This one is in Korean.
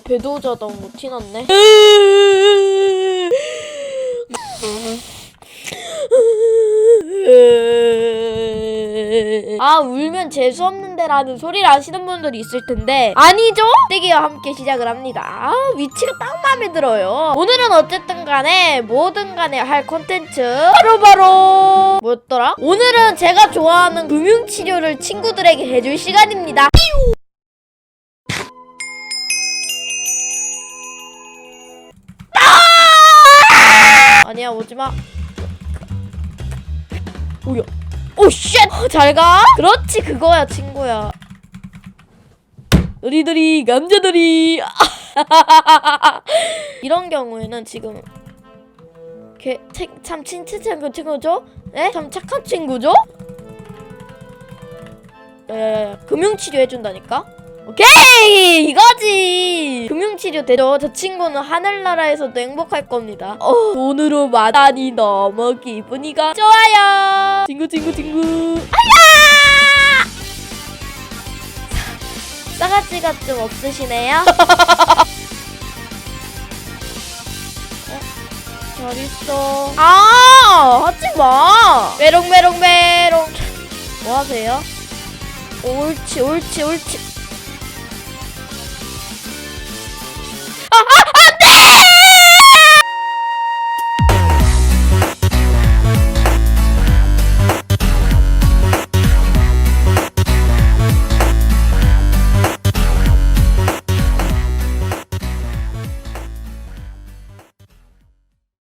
배도자 너무 티났네. 아 울면 재수 없는데라는 소리를 하시는 분들이 있을 텐데 아니죠? 떼기와 함께 시작을 합니다. 아 위치가 딱 마음에 들어요. 오늘은 어쨌든 간에 뭐든 간에 할 콘텐츠 바로바로 뭐였더라? 오늘은 제가 좋아하는 금융치료를 친구들에게 해줄 시간입니다. 오지마. 오야. 오 쉣! 잘 가. 그렇지 그거야 친구야. 너희들이 남자들이 이런 경우에는 지금 걔, 책, 참 친친한 그 친구죠? 네? 참 착한 친구죠? 야야야 금융치료 해준다니까? 오케이! 이거지! 금융치료 되죠 저 친구는 하늘나라에서도 행복할 겁니다. 어, 돈으로 마다니 너무 기분이가 좋아요. 친구 친구 친구. 아야! 싸가지가 좀 없으시네요. 어? 잘 있어. 아 하지마. 메롱 메롱 메롱. 뭐 하세요? 옳지 옳지 옳지